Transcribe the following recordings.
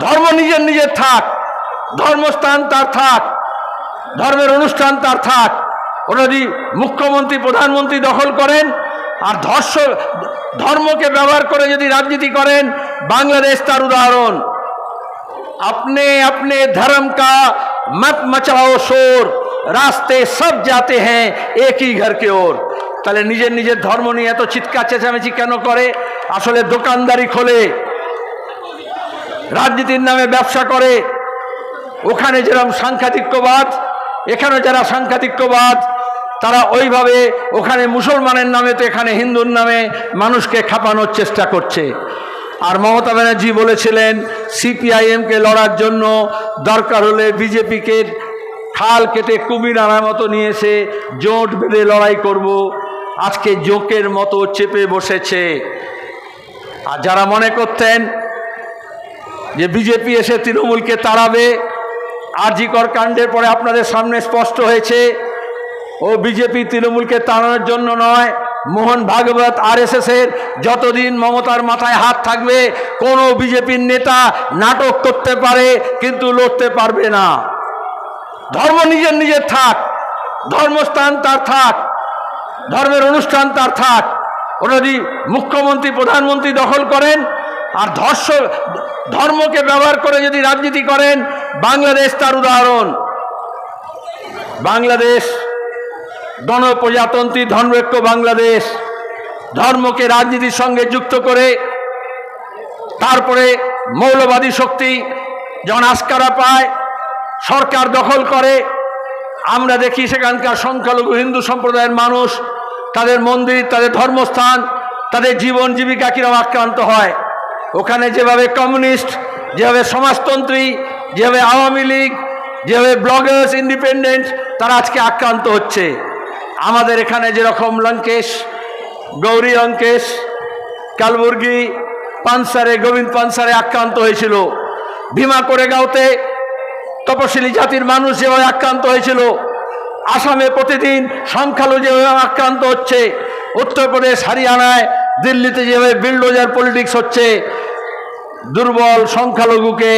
ধর্ম নিজের নিজের থাক, ধর্মস্থান তার থাক, ধর্মের অনুষ্ঠান তার থাক। ওরা যদি মুখ্যমন্ত্রী, প্রধানমন্ত্রী দখল করেন, আর ধর্ষ, ধর্মকে ব্যবহার করে যদি রাজনীতি করেন, বাংলাদেশ তার উদাহরণ। আপনি আপনি ধর্ম কা মত মচাও শোর, রাস্তে সব যাতে হ্যাঁ একই ঘরকে ওর। তাহলে নিজের নিজের ধর্ম নিয়ে এত চিৎকার চেঁচামেচি কেন করে? আসলে দোকানদারি খোলে রাজনীতির নামে ব্যবসা করে, ওখানে যেরকম সাংঘাতিক্যবাদ এখানে যারা সাংঘাতিক্যবাদ তারা ওইভাবে ওখানে মুসলমানের নামে তো এখানে হিন্দুর নামে মানুষকে খাপানোর চেষ্টা করছে। আর মমতা ব্যানার্জি বলেছিলেন, সিপিআইএমকে লড়ার জন্য দরকার হলে বিজেপিকে খাল কেটে কুমির আনার মতো নিয়ে এসে জোট বেঁধে লড়াই করব। আজকে জোকের মতো চেপে বসেছে। আর যারা মনে করতেন যে বিজেপি এসে তৃণমূলকে তাড়াবে, আরজিকর কাণ্ডের পরে আপনাদের সামনে স্পষ্ট হয়েছে, ও বিজেপি তৃণমূলকে তাড়ানোর জন্য নয়, মোহন ভাগবত এর যতদিন মমতার মাথায় হাত থাকবে, কোনো বিজেপির নেতা নাটক করতে পারে, কিন্তু লড়তে পারবে না। ধর্ম নিজের নিজের থাক, ধর্মস্থান তার থাক, ধর্মের অনুষ্ঠান তার থাক। ওরা যদি মুখ্যমন্ত্রী, প্রধানমন্ত্রী দখল করেন, আর ধর্ষ ধর্মকে ব্যবহার করে যদি রাজনীতি করেন, বাংলাদেশ তার উদাহরণ। বাংলাদেশ গণপ্রজাতন্ত্রী ধর্মৈক্য বাংলাদেশ, ধর্মকে রাজনীতির সঙ্গে যুক্ত করে, তারপরে মৌলবাদী শক্তি যখন আস্কারা পায়, সরকার দখল করে, আমরা দেখি সেখানকার সংখ্যালঘু হিন্দু সম্প্রদায়ের মানুষ, তাদের মন্দির, তাদের ধর্মস্থান, তাদের জীবন জীবিকা কীরকম আক্রান্ত হয়। ওখানে যেভাবে কমিউনিস্ট, যেভাবে সমাজতন্ত্রী, যেভাবে আওয়ামী লীগ, যেভাবে ব্লগার্স ইন্ডিপেন্ডেন্ট, তারা আজকে আক্রান্ত হচ্ছে। আমাদের এখানে যেরকম লঙ্কেশ, গৌরী লঙ্কেশ, কালবুর্গি পানসারে, গোবিন্দ পানসারে আক্রান্ত হয়েছিল। ভীমা করে গাঁওতে তপশিলি জাতির মানুষ যেভাবে আক্রান্ত হয়েছিল, আসামে প্রতিদিন সংখ্যালঘু যেভাবে আক্রান্ত হচ্ছে, উত্তরপ্রদেশ, হরিয়ানায় দিল্লিতে যেভাবে বিল্ডোজার পলিটিক্স হচ্ছে, দুর্বল সংখ্যালঘুকে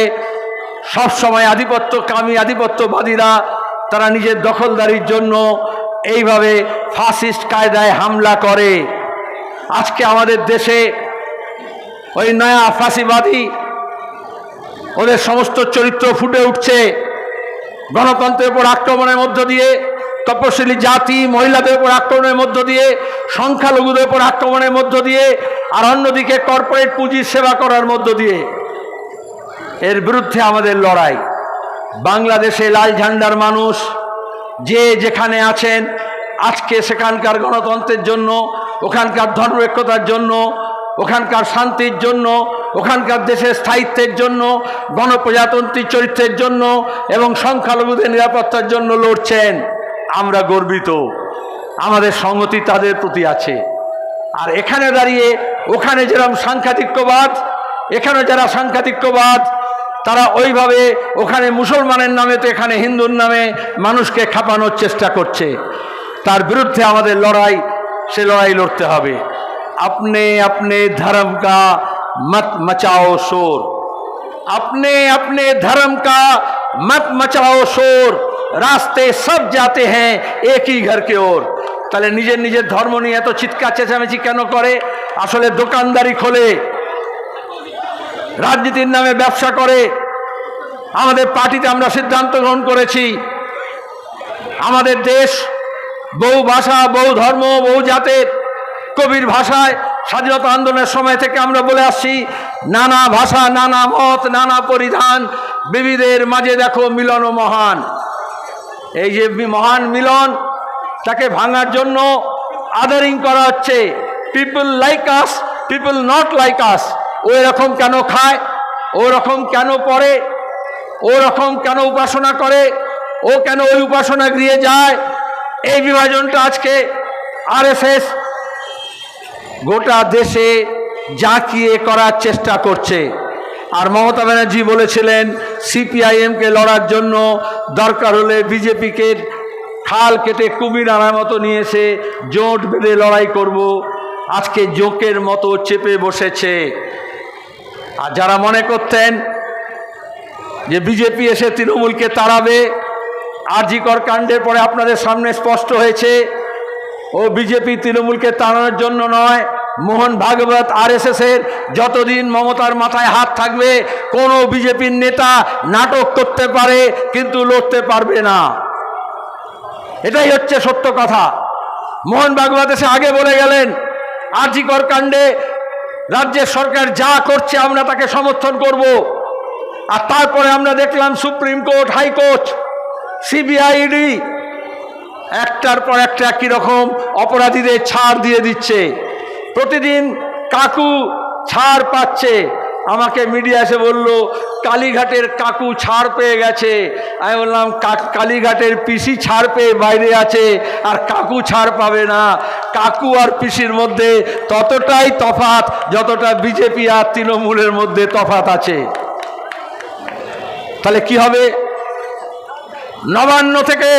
সবসময় আধিপত্য, কামী আধিপত্যবাদীরা, তারা নিজের দখলদারির জন্য এইভাবে ফাসিস্ট কায়দায় হামলা করে। আজকে আমাদের দেশে ওই নয়া ফাঁসিবাদী, ওদের সমস্ত চরিত্র ফুটে উঠছে। গণতন্ত্রের উপর আক্রমণের মধ্য দিয়ে তপশিলি জাতি, মহিলাদের উপর আক্রমণের মধ্য দিয়ে, সংখ্যালঘুদের উপর আক্রমণের মধ্য দিয়ে, আর অন্যদিকে কর্পোরেট পুঁজির সেবা করার মধ্য দিয়ে। এর বিরুদ্ধে আমাদের লড়াই। বাংলাদেশে লাল ঝান্ডার মানুষ, যে যেখানে আছেন, আজকে সেখানকার গণতন্ত্রের জন্য, ওখানকার ধর্মৈক্যতার জন্য, ওখানকার শান্তির জন্য, ওখানকার দেশের স্থায়িত্বের জন্য গণপ্রজাতন্ত্রী চরিত্রের জন্য এবং সংখ্যালঘুদের নিরাপত্তার জন্য লড়ছেন। আমরা গর্বিত। আমাদের সংগতি তাদের প্রতি আছে। আর এখানে দাঁড়িয়ে, ওখানে যেরকম সাংখ্যাতিক্যবাদ, এখানে যারা সাংখ্যাতিক্যবাদ, তারা ওইভাবে ওখানে মুসলমানের নামে তো এখানে হিন্দুর নামে মানুষকে খাপানোর চেষ্টা করছে। তার বিরুদ্ধে আমাদের লড়াই, সে লড়াই লড়তে হবে। আপনি আপনি ধর্ম কা মত মচাও সোর আপনি আপনি ধর্ম কা মত মচাও সোর রাস্তে সব যাতে হ্যাঁ একই ঘরকে ওর তাহলে নিজের নিজের ধর্ম নিয়ে এত চিৎকার চেঁচামেচি কেন করে আসলে দোকানদারি খোলে রাজনীতির নামে ব্যবসা করে আমাদের পার্টিতে আমরা সিদ্ধান্ত গ্রহণ করেছি আমাদের দেশ বহু ভাষা বহু ধর্ম বহু জাতের কবির ভাষায় স্বাধীনতা আন্দোলনের সময় থেকে আমরা বলে আসছি, নানা ভাষা, নানা মত, নানা পরিধান, বিবিদের মাঝে দেখো মিলন মহান। এই যে মহান মিলন, তাকে ভাঙার জন্য আদারিং করা হচ্ছে। People like us people not like us ও এরকম কেন খায়? ও রকম কেন পড়ে? ও রকম কেন উপাসনা করে? ও কেন ওই উপাসনা গৃহে যায়? এই বিভাজনটা আজকে আরএসএস গোটা দেশে জাঁকিয়ে করার চেষ্টা করছে। আর মমতা ব্যানার্জি বলেছিলেন সিপিআইএমকে লড়ার জন্য দরকার হলে বিজেপিকে খাল কেটে কুমির আনার মতো নিয়ে এসে জোট বেঁধে লড়াই করব। আজকে জোকের মতো চেপে বসেছে। আর যারা মনে করতেন যে বিজেপি এসে তৃণমূলকে তাড়াবে আরজিকর কাণ্ডের পরে আপনাদের সামনে স্পষ্ট হয়েছে, ও বিজেপি তৃণমূলকে তাড়ানোর জন্য নয়। মোহন ভাগবত আরএসএস এর যতদিন মমতার মাথায় হাত থাকবে, কোনো বিজেপির নেতা নাটক করতে পারে কিন্তু লড়তে পারবে না। এটাই হচ্ছে সত্য কথা। মোহন ভাগবত এসে আগে বলে গেলেন, আরজিকর কাণ্ডে রাজ্যের সরকার যা করছে আমরা তাকে সমর্থন করব। আর তারপরে আমরা দেখলাম সুপ্রিম কোর্ট, হাইকোর্ট সিবিআইডি একটার পর একটা কীরকম অপরাধীদের ছাড় দিয়ে দিচ্ছে। প্রতিদিন কাকু ছাড় পাচ্ছে। আমাকে মিডিয়া এসে বলল, কালীঘাটের কাকু ছাড় পেয়ে গেছে। আমি বললাম কালীঘাটের পিসি ছাড় পেয়ে বাইরে আছে, আর কাকু ছাড় পাবে না। কাকু আর পিসির মধ্যে ততটাই তফাত যতটা বিজেপি আর তৃণমূলের মধ্যে তফাত আছে। তাহলে কি হবে? নবান্ন থেকে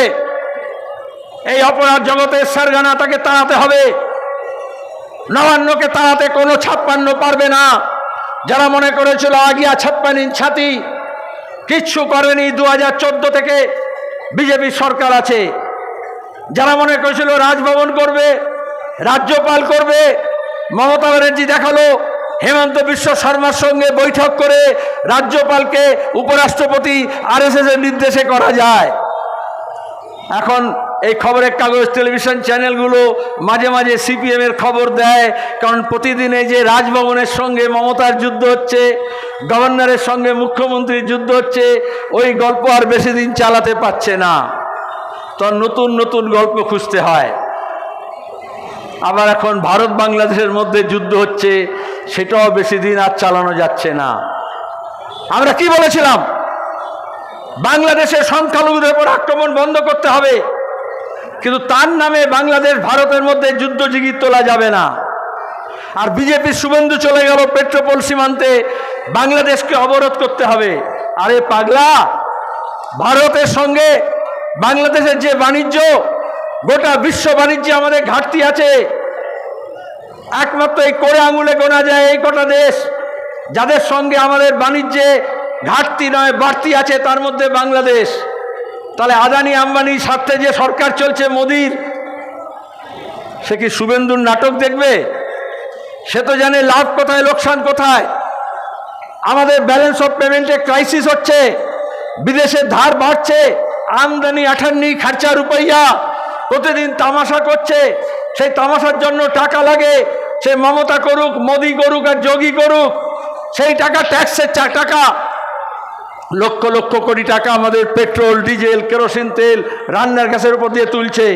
এই অপরাধ জগতের সারগানা তাকে তাড়াতে হবে। নবান্নকে তাড়াতে কোনো ছাপ্পান্ন পারবে না। যারা মনে করেছিল, আগিয়া ছাপ্পান্ন ছাতি। কিচ্ছু করেনি দু হাজার চোদ্দ থেকে বিজেপি সরকার আছে। যারা মনে করেছিল, রাজভবন করবে, রাজ্যপাল করবে। মমতা ব্যানার্জি দেখাল, হেমন্ত বিশ্ব শর্মার সঙ্গে বৈঠক করে রাজ্যপালকে উপরাষ্ট্রপতি আরএসএস এর নির্দেশে করা যায়। এখন এই খবরের কাগজ টেলিভিশন চ্যানেলগুলো মাঝে মাঝে সিপিএমের খবর দেয়, কারণ প্রতিদিন যে রাজভবনের সঙ্গে মমতার যুদ্ধ হচ্ছে, গভর্নরের সঙ্গে মুখ্যমন্ত্রীর যুদ্ধ হচ্ছে, ওই গল্প আর বেশি দিন চালাতে পারছে না। তো নতুন নতুন গল্প খুঁজতে হয়। আবার এখন ভারত বাংলাদেশের মধ্যে যুদ্ধ হচ্ছে, সেটাও বেশি দিন আর চালানো যাচ্ছে না। আমরা কি বলেছিলাম? বাংলাদেশের সংখ্যালঘুদের উপর আক্রমণ বন্ধ করতে হবে। কিন্তু তার নামে বাংলাদেশ, ভারতের মধ্যে যুদ্ধজিগি তোলা যাবে না। আর বিজেপির শুভেন্দু চলে গেল পেট্রোপোল সীমান্তে। বাংলাদেশকে অবরোধ করতে হবে। আরে পাগলা, ভারতের সঙ্গে বাংলাদেশের যে বাণিজ্য, গোটা বিশ্ব বাণিজ্যে আমাদের ঘাটতি আছে। একমাত্র এই করে আঙুলে গোনা যায় এই কটা দেশ। যাদের সঙ্গে আমাদের বাণিজ্যে ঘাটতি নয়, বাড়তি আছে, তার মধ্যে বাংলাদেশ। তাহলে আদানি আম্বানি স্বার্থে যে সরকার চলছে মোদির, সে কি শুভেন্দুর নাটক দেখবে? সে তো জানে লাভ কোথায়, লোকসান কোথায়। আমাদের ব্যালেন্স অফ পেমেন্টে ক্রাইসিস হচ্ছে বিদেশের ধার বাড়ছে, আমদানি আঠান্নি খরচা রুপাইয়া প্রতিদিন তামাশা করছে। সেই তামাশার জন্য টাকা লাগে, সে মমতা করুক, মোদি করুক আর যোগী করুক, সেই টাকা ট্যাক্সের টাকা লক্ষ লক্ষ কোটি টাকা আমাদের পেট্রোল, ডিজেল, কেরোসিন, তেল রান্নার গ্যাসের উপর দিয়ে তুলছে।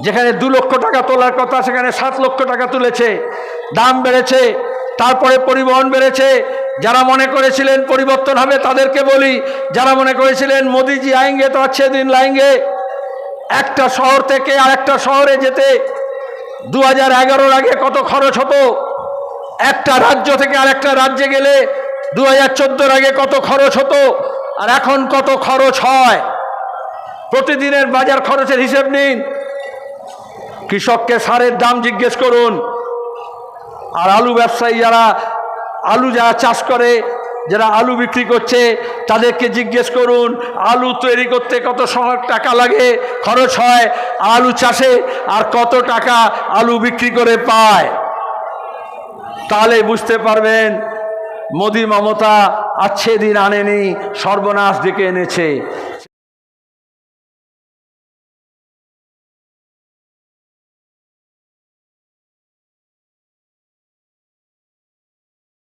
যেখানে দু লক্ষ টাকা তোলার কথা, সেখানে সাত লক্ষ টাকা তুলেছে। দাম বেড়েছে, তারপরে পরিবহন বেড়েছে। যারা মনে করেছিলেন পরিবর্তন হবে, তাদেরকে বলি, যারা মনে করেছিলেন মোদিজি আয়েঙ্গে তো আছে দিন লাইঙ্গে। একটা শহর থেকে আর একটা শহরে যেতে দু হাজার আগে কত খরচ হতো? একটা রাজ্য থেকে আরেকটা রাজ্যে গেলে দু হাজার আগে কত খরচ হতো? আর এখন কত খরচ হয়? প্রতিদিনের বাজার খরচের হিসেব নিন। কৃষককে সারের দাম জিজ্ঞেস করুন। আর আলু ব্যবসায়ী যারা, আলু যারা চাষ করে, যারা আলু বিক্রি করছে, তাদেরকে জিজ্ঞেস করুন, আলু তৈরি করতে কত সময় টাকা লাগে, খরচ হয়, আলু চাষে আর কত টাকা আলু বিক্রি করে পায়? তাহলে বুঝতে পারবেন মোদি মমতা আচ্ছে দিন আনেনি সর্বনাশ ডেকে এনেছে।